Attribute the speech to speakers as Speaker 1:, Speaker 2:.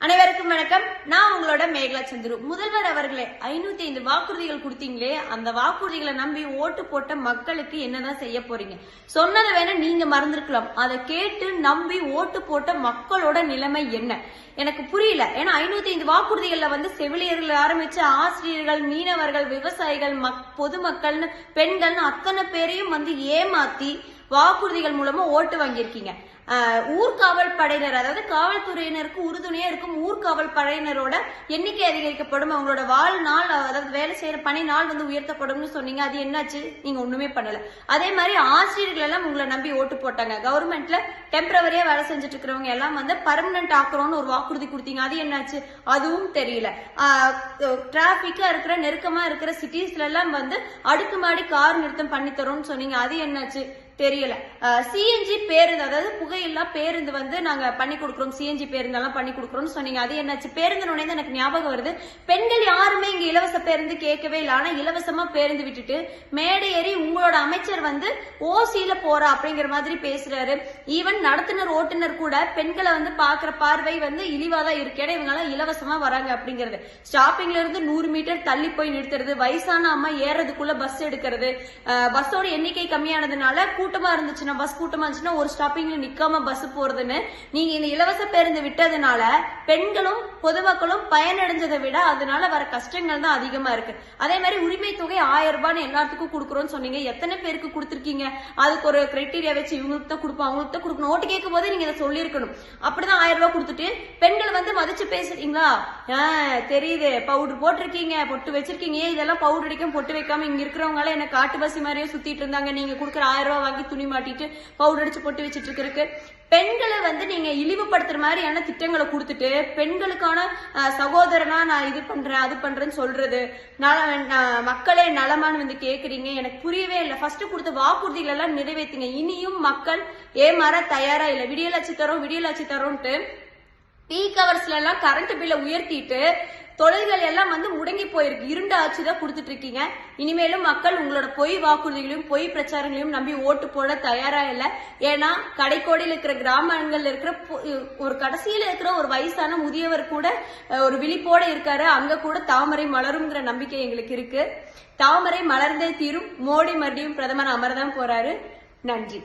Speaker 1: அனைவருக்கும் வணக்கம். நான் உங்களோட மேகலா சந்துரு. முதல்வர் அவர்களே ஐநூத்தி ஐந்து வாக்குறுதிகள் கொடுத்தீங்களே அந்த வாக்குறுதிகளை நம்பி ஓட்டு போட்ட மக்களுக்கு என்னதான் செய்ய போறீங்க? சொன்னதை வேணா நீங்க மறந்துருக்கலாம். அதை கேட்டு நம்பி ஓட்டு போட்ட மக்களோட நிலைமை என்ன? எனக்கு புரியல. ஏன்னா ஐநூத்தி ஐந்து வாக்குறுதிகள்ல வந்து செவிலியர்கள் ஆரம்பிச்சு ஆசிரியர்கள் மீனவர்கள் விவசாயிகள் மக் பொதுமக்கள்னு பெண்கள்னு அத்தனை பேரையும் வந்து ஏமாத்தி வாக்குறுதிகள் மூலமா ஓட்டு வாங்கியிருக்கீங்க. ஆஹ் ஊர்காவல் படையினர் அதாவது காவல்துறையினருக்கு உறுதுணையா இருக்கும் ஊர்காவல் படையினரோட எண்ணிக்கை அதிகரிக்கப்படும். அவங்களோட வாழ்நாள் அதாவது வேலை செய்யற பணி நாள் வந்து உயர்த்தப்படும்னு சொன்னீங்க. அது என்னாச்சு? நீங்க ஒண்ணுமே பண்ணல. அதே மாதிரி ஆசிரியர்கள் எல்லாம் உங்களை நம்பி ஓட்டு போட்டாங்க. கவர்மெண்ட்ல டெம்பரவரியா வேலை செஞ்சுட்டு இருக்கிறவங்க எல்லாம் வந்து பர்மனன்ட் ஆக்குறோம்னு ஒரு வாக்குறுதி கொடுத்தீங்க. அது என்னாச்சு? அதுவும் தெரியல. டிராபிக்கா இருக்கிற நெருக்கமா இருக்கிற சிட்டிஸ்ல எல்லாம் வந்து அடுக்குமாடி கார் நிறுத்தம் பண்ணி தரோம்னு சொன்னீங்க. அது என்னாச்சு? தெரியல. சிஎன்ஜி பேருந்து அதாவது புகையில்லா பேருந்து வந்து நாங்க பண்ணி கொடுக்குறோம். சிஎன்ஜி பேருந்தெல்லாம் பண்ணி கொடுக்குறோம்னு சொன்னீங்க. அது என்னாச்சு? பேருந்து நுழைந்து எனக்கு ஞாபகம் வருது. பெண்கள் யாருமே இங்க இலவச பேருந்து கேட்கவே இல்லை. ஆனா இலவசமா பேருந்து விட்டுட்டு மேடை ஏறி உங்களோட அமைச்சர் வந்து ஓசியில போறா அப்படிங்கிற மாதிரி பேசுறாரு. ஈவன் நடத்துனர் ஓட்டுநர் கூட பெண்களை வந்து பாக்குற பார்வை வந்து இழிவா தான் இருக்கு. ஏன்னா இவங்க எல்லாம் இலவசமா வராங்க அப்படிங்கிறது. ஸ்டாப்பிங்ல இருந்து நூறு மீட்டர் தள்ளி போய் நிறுத்துறது. வயசான அம்மா ஏறதுக்குள்ள பஸ் எடுக்கிறது. பஸ்ஸோட எண்ணிக்கை கம்மியானதுனால கூட்டமா இருந்துச்சுன்னா பஸ் கூட்டமா இருந்துச்சுன்னா ஒரு ஸ்டாப்பிங்ல நிக்காம பஸ் போறதுன்னு நீங்க இந்த இலவச பேருந்து விட்டதுனால பெண்களும் பொதுமக்களும் பயனடைஞ்சதை விட அதனால வர கஷ்டங்கள் தான் அதிகமா இருக்கு. அதே மாதிரி உரிமை தொகை ஆயிரம் ரூபான்னு எல்லாத்துக்கும் கொடுக்குறோம்னு சொன்னீங்க. எத்தனை பேருக்கு கொடுத்துருக்கீங்க? அதுக்கு ஒரு கிரைட்டீரியா வச்சு இவங்களுக்கு தான் கொடுப்போம் அவங்களுக்கு தான் கொடுக்கணும். ஓட்டு கேட்கும் போது நீங்க இதை சொல்லியிருக்கணும். அப்படிதான் ஆயிரம் ரூபாய் கொடுத்துட்டு பெண்கள் வந்து மதிச்சு பேசுறீங்களா? ஆஹ் தெரியுது. பவுடர் போட்டிருக்கீங்க பொட்டு வச்சிருக்கீங்க. இதெல்லாம் பவுடர் அடிக்கும் பொட்டு வைக்காம இங்க இருக்கிறவங்க எல்லாம் என்ன காட்டு பசி மாதிரியே சுத்திட்டு இருந்தாங்க. நீங்க கொடுக்குற ஆயிரம் ரூபாய் வாங்கி துணி மாட்டிட்டு பவுடர் அடிச்சு போட்டு வச்சிட்டு இருக்கிறதுக்கு பெண்களை வந்து நீங்க இழிவுபடுத்துற மாதிரியான திட்டங்களை கொடுத்துட்டு பெண்களுக்கான சகோதரனா நான் இது பண்றேன் அது பண்றேன்னு சொல்றது. மக்களே நலமான்னு வந்து கேக்குறீங்க. எனக்கு புரியவே இல்லை. ஃபர்ஸ்ட் கொடுத்த வாக்குறுதிகள் எல்லாம் நிறைவேற்றுங்க இனியும் மக்கள் ஏமாற தயாரா இல்லை. விடியலாச்சு தரோம் விடியலாச்சு தரோம்ட்டு பீக் ஹவர்ஸ்ல எல்லாம் கரண்ட் பில்லை உயர்த்திட்டு தொழில்கள் எல்லாம் வந்து முடங்கி போயிருக்கு. இருண்ட ஆட்சி தான் கொடுத்துட்டு இருக்கீங்க. இனிமேலும் மக்கள் உங்களோட பொய் வாக்குறுதிகளையும் பொய் பிரச்சாரங்களையும் நம்பி ஓட்டு போட தயாரா இல்ல. ஏன்னா கடைக்கோடியில் இருக்கிற கிராமங்கள்ல இருக்கிற ஒரு கடைசியில இருக்கிற ஒரு வயசான முதியவர் கூட ஒரு விழிப்போட இருக்காரு. அங்க கூட தாமரை மலருங்கிற நம்பிக்கை எங்களுக்கு இருக்கு. தாமரை மலர்ந்தே தீரும். மோடி மறுபடியும் பிரதமர் அமரதான் போறாரு. நன்றி.